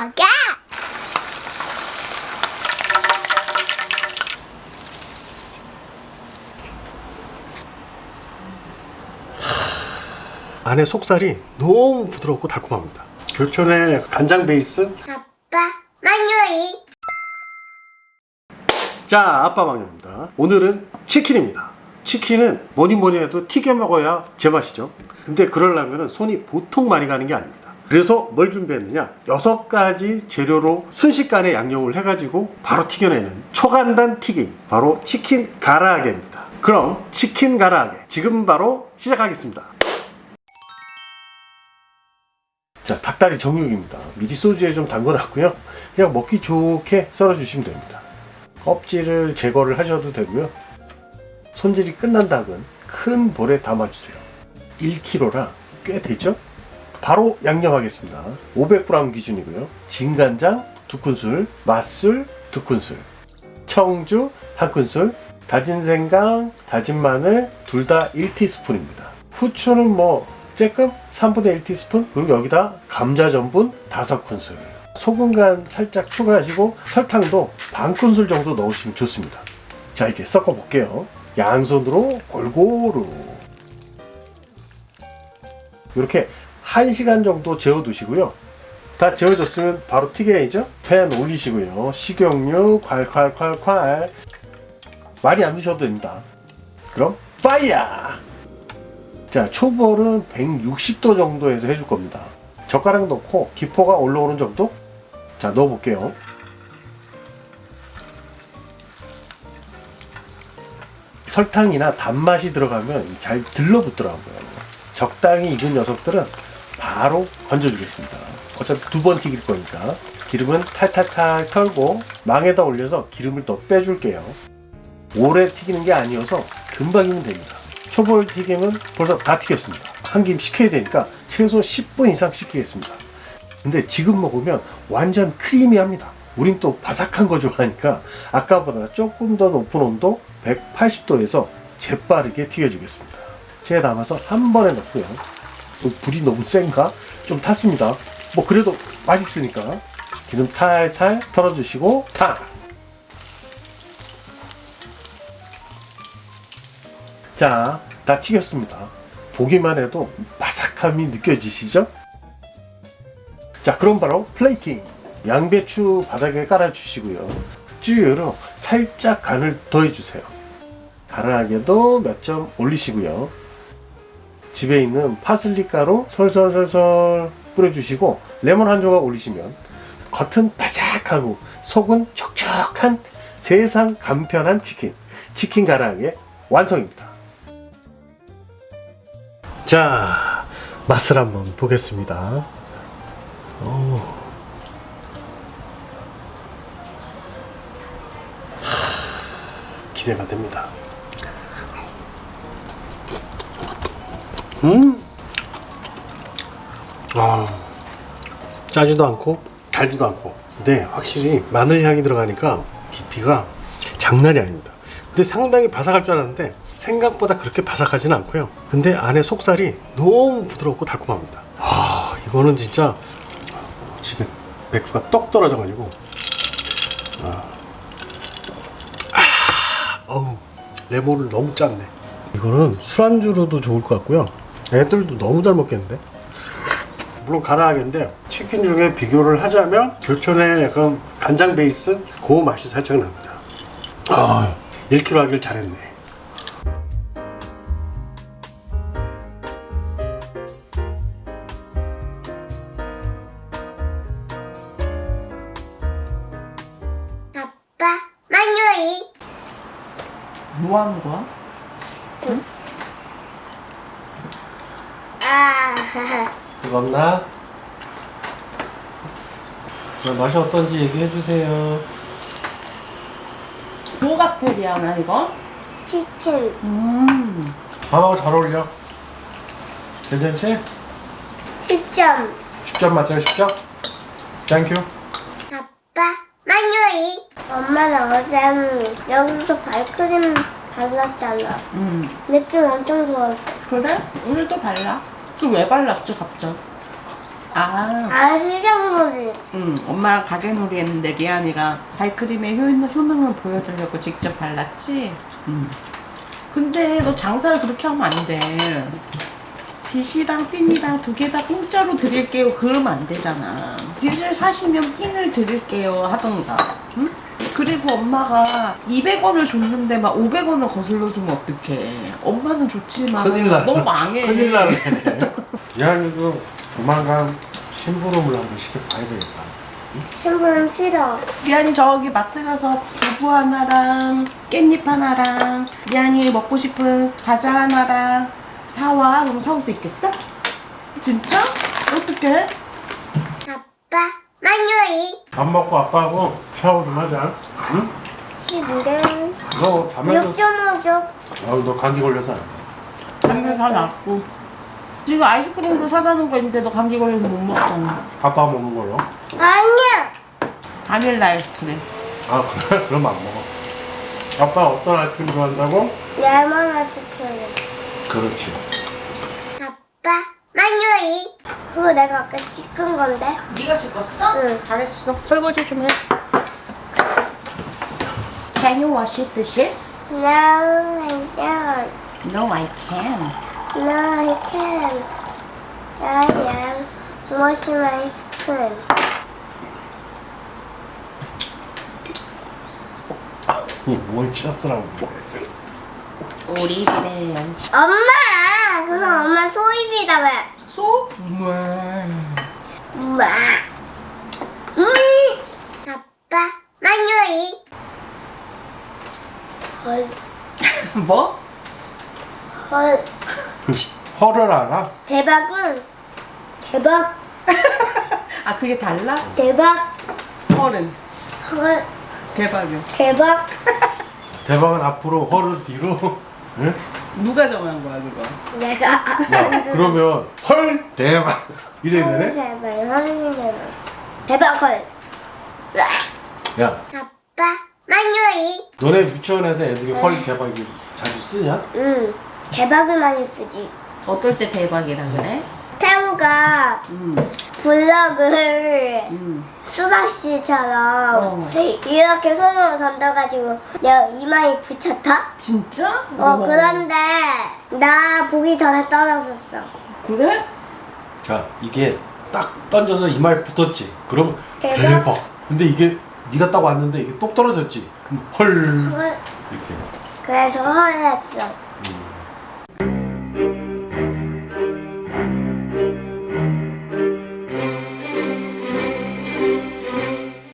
가게. 안에 속살이 너무 부드럽고 달콤합니다. 교촌의 간장 베이스. 아빠, 만유이. 자, 아빠 방입니다. 오늘은 치킨입니다. 치킨은 뭐니 뭐니 해도 튀겨 먹어야 제맛이죠. 근데 그러려면 손이 보통 많이 가는 게 아닙니다. 그래서 뭘 준비했느냐? 여섯 가지 재료로 순식간에 양념을 해가지고 바로 튀겨내는 초간단 튀김. 바로 치킨 가라아게입니다. 그럼 치킨 가라아게 지금 바로 시작하겠습니다. 자, 닭다리 정육입니다. 미리 소주에 좀 담궈놨고요. 그냥 먹기 좋게 썰어주시면 됩니다. 껍질을 제거를 하셔도 되고요. 손질이 끝난 닭은 큰 볼에 담아주세요. 1kg라 꽤 되죠? 바로 양념하겠습니다. 500g 기준이고요. 진간장 2큰술, 맛술 2큰술, 청주 1큰술, 다진 생강, 다진 마늘 둘 다 1티스푼입니다. 후추는 뭐 쬐끔 3분의 1티스푼 그리고 여기다 감자 전분 5큰술 소금 간 살짝 추가하시고 설탕도 반 큰술 정도 넣으시면 좋습니다. 자 이제 섞어 볼게요. 양손으로 골고루 이렇게 1시간 정도 재워두시고요. 다 재워졌으면 바로 튀겨야죠. 팬 올리시고요. 식용유 콸콸콸콸 많이 안 드셔도 됩니다. 그럼 파이어! 자, 초벌은 160도 정도에서 해줄 겁니다. 젓가락 넣고 기포가 올라오는 정도? 자, 넣어볼게요. 설탕이나 단맛이 들어가면 잘 들러붙더라고요. 적당히 익은 녀석들은 바로 건져주겠습니다. 어차피 두 번 튀길 거니까. 기름은 탈탈탈 털고 망에다 올려서 기름을 더 빼줄게요. 오래 튀기는 게 아니어서 금방이면 됩니다. 초벌 튀김은 벌써 다 튀겼습니다. 한 김 식혀야 되니까 최소 10분 이상 식히겠습니다. 근데 지금 먹으면 완전 크리미합니다. 우린 또 바삭한 거 좋아하니까 아까보다 조금 더 높은 온도 180도에서 재빠르게 튀겨주겠습니다. 제가 담아서 한 번에 넣고요. 어, 불이 너무 센가? 좀 탔습니다. 뭐 그래도 맛있으니까 기름 탈탈 털어주시고 탁! 자, 다 튀겼습니다. 보기만 해도 바삭함이 느껴지시죠? 자, 그럼 바로 플레이팅. 양배추 바닥에 깔아주시고요. 쭈유로 살짝 간을 더해주세요. 가라하게도 몇 점 올리시고요. 집에 있는 파슬리 가루 솔솔솔솔 뿌려주시고 레몬 한 조각 올리시면 겉은 바삭하고 속은 촉촉한 세상 간편한 치킨 치킨 가라하게 완성입니다. 자 맛을 한번 보겠습니다. 오. 하, 기대가 됩니다. 음, 아, 짜지도 않고 달지도 않고. 근데 확실히 마늘 향이 들어가니까 깊이가 장난이 아닙니다. 근데 상당히 바삭할 줄 알았는데 생각보다 그렇게 바삭하지는 않고요. 근데 안에 속살이 너무 부드럽고 달콤합니다. 아, 이거는 진짜 집에 맥주가 떡 떨어져가지고 아, 아, 어우 레몬을 너무 짰네. 이거는 술안주로도 좋을 것 같고요. 애들도 너무 잘 먹겠는데? 물론 가라하겠는데 치킨 중에 비교를 하자면 교촌의 약간 간장 베이스 그 맛이 살짝 납니다. 아, 1kg 하길 잘했네. 아빠, 만유이. 뭐 하는 거야? 아, 뜨겁나? 자, 맛이 어떤지 얘기해 주세요. 요가텔이야, 이거? 치킨. 음. 밥하고 잘 어울려. 괜찮지? 10점. 10점 맞아요, 10점? 땡큐. 아빠, 만유이. 엄마는 어제 여기서 발크림 발랐잖아. 음. 느낌 엄청 좋았어. 그래? 오늘 또 발라? 또왜 발랐지, 갑자기? 아. 아, 시장 가게놀이. 응, 엄마랑 가게놀이 했는데 리안이가 발크림의 효능, 효능을 보여주려고 직접 발랐지? 응. 근데 너 장사를 그렇게 하면 안 돼. 빗이랑 핀이랑 두 개 다 공짜로 드릴게요. 그러면 안 되잖아. 빗을 사시면 핀을 드릴게요. 하던가. 응? 그리고 엄마가 200원을 줬는데 막 500원을 거슬러 주면 어떡해. 엄마는 좋지만 큰일 나. 너 망해. 큰일 나네. 미안이도 조만간 심부름을 한번 시켜봐야 되겠다. 신부름 싫어. 미안이 저기 마트 가서 두부 하나랑 깻잎 하나랑 미안이 먹고 싶은 과자 하나랑 사와 그럼 사올 수 있겠어? 진짜? 어떡해? 아빠, 만유이. 밥 먹고 아빠하고 샤워 좀 하자. 응? 11은 너 잠을 좀. 6.5족. 아우 너 감기 걸려서 안 돼. 감기 다 났고 지금 아이스크림도 사다 놓은 거 있는데 너 감기 걸려서 못 먹잖아 아빠 먹는 걸로. 아니야. 바닐라 아이스크림 아 그래? 그럼 안 먹어. 아빠 어떤 아이스크림 좋아한다고? 레몬 아이스크림. 그렇지. 아빠, 만유이. 그거 내가 아까 씻은 건데. 네가 씻었어? 응. 잘했어 설거지 좀 해 Can you wash the dishes? No, I don't. No, I can't No, I can't. I am washing my spoon. 이뭘 쳤으라고 그래. 우리 그래 엄마! 그거 엄마 소입이다 왜? 소? 왜? 엄마. 우이. 아빠, 만유이. 헐, 뭐? 헐. 헐을 알아? 대박은 대박, 아 그게 달라? 대박, 헐은 헐, 대박이요 대박. 대박은 앞으로 헐은 뒤로. 응? 누가 정한 거야 그거? 내가 야 그러면 헐 대박 이래야 되네? 제발 선생님 대박 헐. 야 아빠, 만유이. 너네 유치원에서 애들이 헐 대박이 자주 쓰냐? 응, 대박을 많이 쓰지. 어떨 때 대박이라 그래? 태우가 음, 블럭을 음. 수박 씨처럼 어. 이렇게 손으로 던져가지고 내가 이마에 붙였다? 진짜? 어, 우와. 그런데 나 보기 전에 떨어졌어. 그래? 자 이게 딱 던져서 이마에 붙었지 그럼 대박. 대박, 근데 이게 네가 딱 왔는데 이게 똑 떨어졌지 그럼 헐 헐. 이렇게 그래서 헐했어.